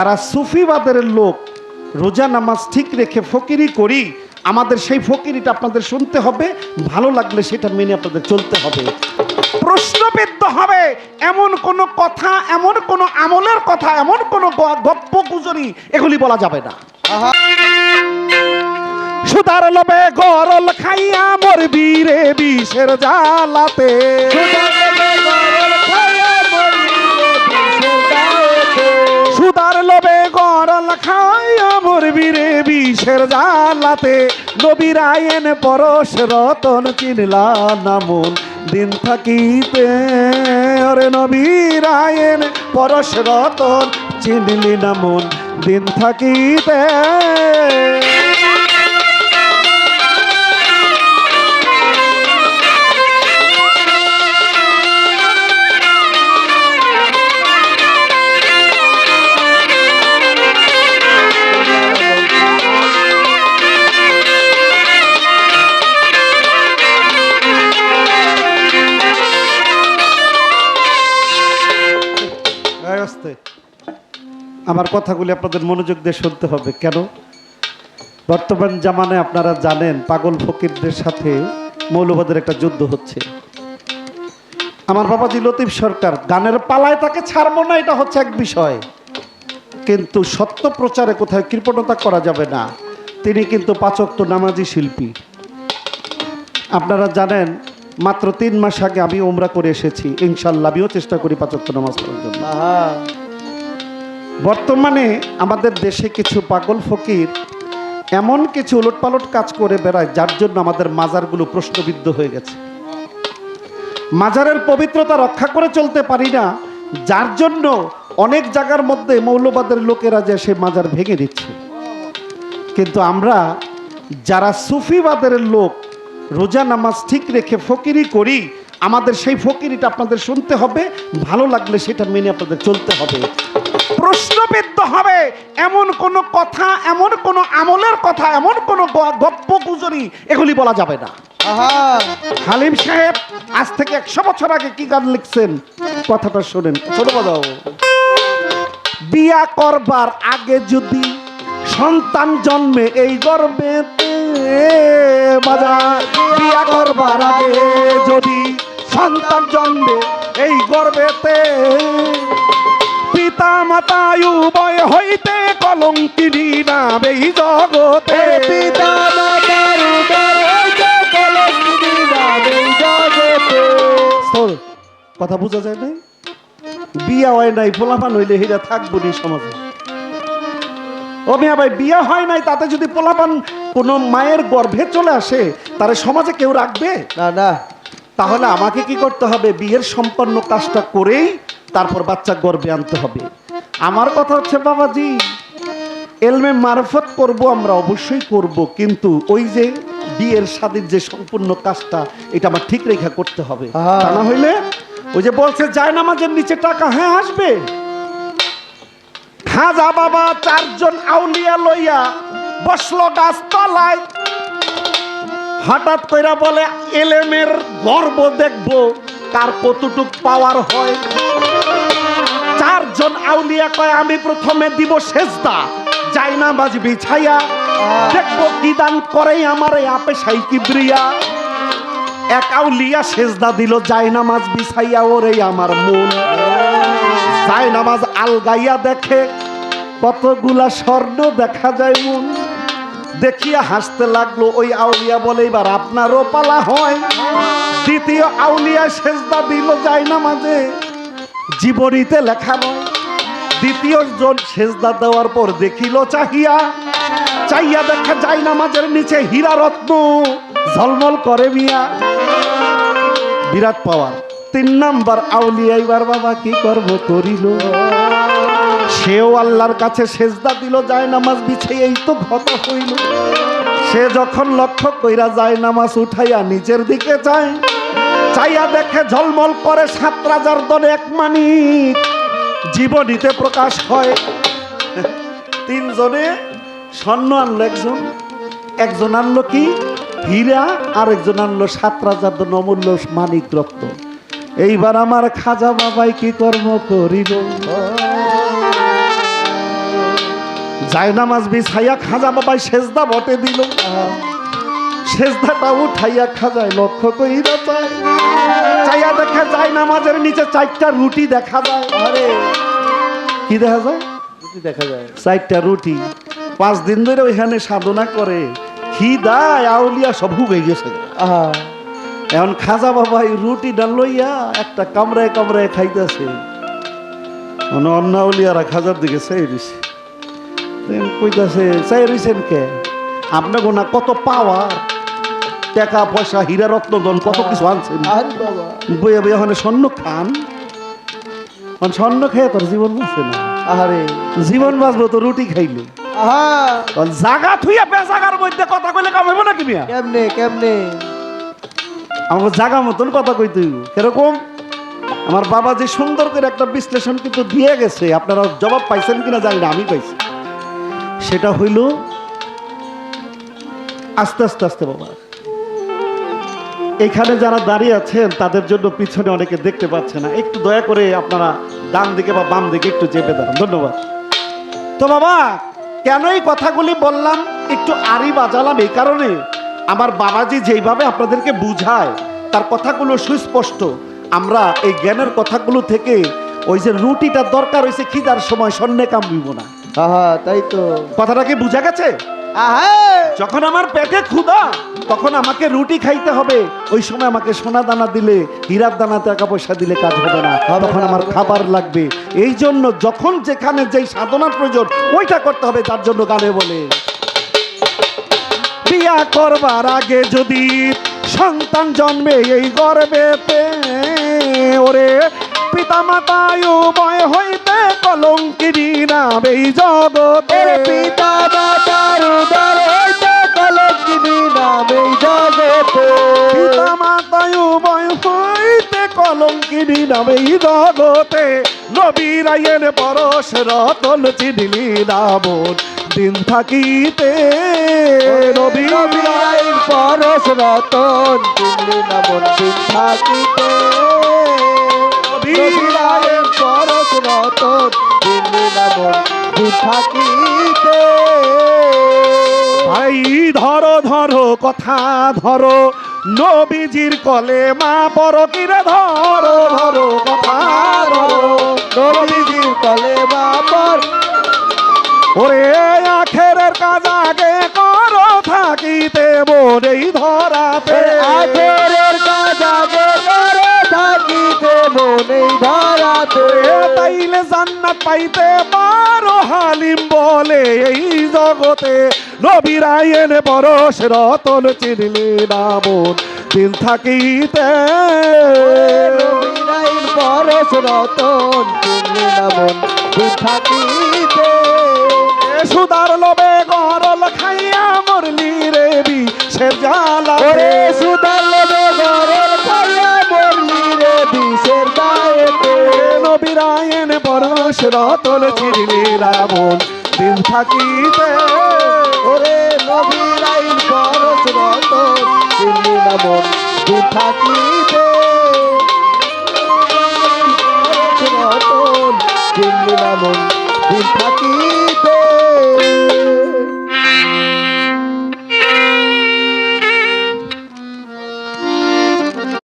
তারা সুফিবাদের লোক রোজা নামাজ ঠিক রেখে ফকিরি করি আমাদের সেই ফকিরিটা আপনাদের শুনতে হবে ভালো লাগলে সেটা মেনে আপনাদের চলতে হবে। প্রশ্নবিদ্ধ হবে এমন কোনো কথা এমন কোনো আমলের কথা এমন কোনো গপ্প গুজরি এগুলি বলা যাবে না। সুদার লবে গরল খাইয়া মরবি রে বিষের জালাতে সুদার খাইয়া মরবি রে বিষের জালাতে নবীর আয়েন পরশ রতন চিনলা নামুন। দিন থাকিতে ওরে নবীর আয়েন পরশ রতন চিনলি নামুন। দিন থাকিতে আমার কথাগুলি আপনাদের মনোযোগ দিয়ে শুনতে হবে। কেন? বর্তমান জামানে আপনারা জানেন, পাগল ফকিরদের সাথে মৌলবাদের একটা যুদ্ধ হচ্ছে। আমার বাবাজি লতিফ সরকার, গানের পালায় তাকে ছাড়বো না, এটা হচ্ছে এক বিষয়। কিন্তু সত্য প্রচারে কোথায় কৃপণতা করা যাবে না, তিনি কিন্তু পাচক্ত নামাজি শিল্পী। আপনারা জানেন, মাত্র তিন মাস আগে আমি ওমরা করে এসেছি, ইনশাল্লাহ আমিও চেষ্টা করি পাচক্ত নামাজ পড়ার জন্য। বর্তমানে আমাদের দেশে কিছু পাগল ফকির এমন কিছু উলটপালট কাজ করে বেড়ায়, যার জন্য আমাদের মাজারগুলো প্রশ্নবিদ্ধ হয়ে গেছে। মাজারের পবিত্রতা রক্ষা করে চলতে পারি না, যার জন্য অনেক জায়গার মধ্যে মৌলবাদের লোকেরা যে সে মাজার ভেঙে দিচ্ছে। কিন্তু আমরা যারা সুফিবাদের লোক, রোজা নামাজ ঠিক রেখে ফকিরি করি, আমাদের সেই ফকিরিটা আপনাদের শুনতে হবে, ভালো লাগলে সেটা মেনে আপনাদের চলতে হবে। প্রশ্নবিদ্ধ হবে। এমন কোনো কথা এমন কোনো আমলের কথা এমন কোনো গপ্প গুজরি এগুলি বলা যাবে না। হালিম সাহেব আজ থেকে একশো বছর আগে কি গান লিখছেন? কথাটা শোনেন। ছোট বাজাও বিয়া করবার আগে যদি সন্তান জন্মে এই গর্বেতে বাজার বিয়া করবার আগে যদি সন্তান জন্মে এই গর্বেতে পিতা মাতা উভয় হইতে কলঙ্কিনী নাম এই জগতে। পিতা শোন, কথা বোঝা যায় নাই? বিয়া হয় নাই পোলাপান হইলে হেরা থাকব নি সমাজে। ও মিয়া ভাই বিয়া হয় নাই তাতে যদি পোলাপান কোনো মায়ের গর্ভে চলে আসে তারে সমাজে কেউ রাখবে? না না। তাহলে আমাকে কি করতে হবে? বিয়ের সম্পন্ন কাজটা করেই তারপর বাচ্চা গর্বে আনতে হবে। আমার কথা হচ্ছে বাবাজি এলমে মারফত করব আমরা অবশ্যই করব কিন্তু ওই যে বিয়ের স্বাদের যে সম্পূর্ণ কাজটা এটা আমার ঠিক রেখা করতে হবে। হ্যাঁ। তা না হইলে ওই যে বলছে যায় নামাজের নিচে টাকা হ্যাঁ আসবে? খাজা বাবা চারজন আউলিয়া লইয়া বসল গাছ তলায় হঠাৎ কইরা বলে এলেমের গর্ব দেখব কার কতটুক পাওয়ার হয়? চারজন আউলিয়া কয়, আমি প্রথমে দিব সেজদা যাই না বাজ বিছাইয়া। দেখব কি দান করে আমার আপে সাই কিবরিয়া। এক আউলিয়া সেজদা দিল যাই নামাজ বিছাইয়া ওরে আমার মন। যাই নামাজ আলগাইয়া দেখে, কতগুলা স্বর্ণ দেখা যায় মন। দেখিয়া হাসতে লাগল, ওই আউলিয়া বলে, এবার আপনারও পালা হয়। দ্বিতীয় আউলিয়া সেজদা দিল যায় না মাঝে জীবনীতে লেখা দ্বিতীয় জন সেজদা দেওয়ার পর দেখিল চাহিয়া চাইয়া দেখা যায় না মাঝের নিচে হীরা রত্ন ঝলমল করে মিয়া। বিরাট পাওয়ার। তিন নাম্বার আউলিয়া এবার বাবা কি করব করিল? সেও আল্লাহর কাছে সেজদা দিল, যায় নামাজ বিছে এই তো ক্ষত হইল। সে যখন লক্ষ্য কইরা যায়, নামাজ উঠাইয়া নিচের দিকে যায়, চাইয়া দেখে ঝলমল করে সাত রাজার দলে এক মানিক। জীবনীতে প্রকাশ হয়। তিনজনে স্বর্ণ আনলো একজন একজন আনলো কি? হীরা আর একজন আনলো সাত রাজার নমূল্য মানিক রক্ত। এইবার আমার খাজা বাবাই কি কর্ম করিল? জায়নামাজ বিছাইয়া খাজা বাবাই সেজদা বটে দিল। সেজদাটা উঠাইয়া খাজায় লক্ষ্য কইরা চাই চাইয়া দেখা যায় না নামাজের নিচে চারটা রুটি দেখা যায়। আরে কি দেখা যায়? কি দেখা যায়। চারটা রুটি। পাঁচ দিন ধরে ওইখানে সাধনা করে। খিদায় আউলিয়া সব হুগে গেছে। এখন খাজা বাবা এই রুটিটা লইয়া একটা কামড়ায় কামড়ায় খাইতেছে। মানে অন্য আউলিয়ারা খাজার দিকে চাই দেন কইতাছে চাই রইছেন কে? আপনার গোনা কত পাওয়ার? টাকা পয়সা হীরা রত্নদন কত কিছু আনছেন? আরে বইয়া বইয়া ওখানে স্বর্ণ খান। স্বর্ণ খেয়ে তোর জীবন বাঁচে না। আহারে। জীবন বাঁচবো তো রুটি খাইলে। জাগা থুইয়া পেশাগার মধ্যে কথা কইলে নাকি মিয়া? কেমনে কেমনে? আমাকে জাগা মতন কথা কইতে হইব। কীরকম? আমার বাবা যে সুন্দর করে একটা বিশ্লেষণ কিন্তু দিয়ে গেছে আপনারা জবাব পাইছেন কিনা জানি না আমি পাইছি। সেটা হইল আস্তে আস্তে আস্তে বাবা। এখানে যারা দাঁড়িয়ে আছেন তাদের জন্য পিছনে অনেকে দেখতে পাচ্ছে না। একটু দয়া করে আপনারা ডান দিকে বা বাম দিকে একটু চেপে দাঁড়ান। ধন্যবাদ। তো বাবা কেন এই কথাগুলি বললাম? একটু আড়ি বাজালাম এই কারণে। আমার বাবাজি যেইভাবে আপনাদেরকে বুঝায় তার কথাগুলো সুস্পষ্ট। আমরা এই জ্ঞানের কথাগুলো থেকে ওই যে রুটিটা দরকার হয়েছে খিদার সময় সন্ধ্যে কামবিব না। আহা তাই তো। কথাটা কি বুঝা গেছে? যখন আমার পেটে ক্ষুধা তখন আমাকে রুটি খাইতে হবে। ওই সময় আমাকে সোনা দানা দিলে হীরার দানা টাকা পয়সা দিলে কাজ হবে না। তখন আমার খাবার লাগবে। এই জন্য যখন যেখানে যেই সাধনার প্রয়োজন ওইটা করতে হবে তার জন্য গানে বলে। বিয়া করবার আগে যদি সন্তান জন্মে এই গর্বেতে ওরে পিতা মাতায় উভয় হইতে কলঙ্কিনী নাম এই জগতে। ওরে পিতা কলঙ্কিনী নামে জগতে নবীর পরশ রতন চিনিলি রাবণ দিন থাকিতে নবী নবীর পরশ রতন দিল্লি নামন দিন থাকিতে নবীর পরশ রতন দিল্লি নামন দিন থাকিতে ভাই, ধরো ধরো, কথা ধরো। নবীজির কলে মা বড় কিরে ধরো ধরো কথা নবীজির কলে বাপর ওরে আখেরের পাইতে পারো হালিম বলে এই জগতে। নবীরায়ন পরশ রতন চিনলে নামন দিন থাকিতে। পরশ রতন দিল্লি নামন দিন থাকিতে। এ সুদার লোবে গরল খাইয়া মরলি রে বি সে জ্বালা ওরে সুদার পরশ রতন চিনলে নামন দিন থাকিতে ওরে নবীরাইন পরশ রতন চিরলি রাবণ দিন থাকিতে রতন দিল্লি নামন দিন থাকিতে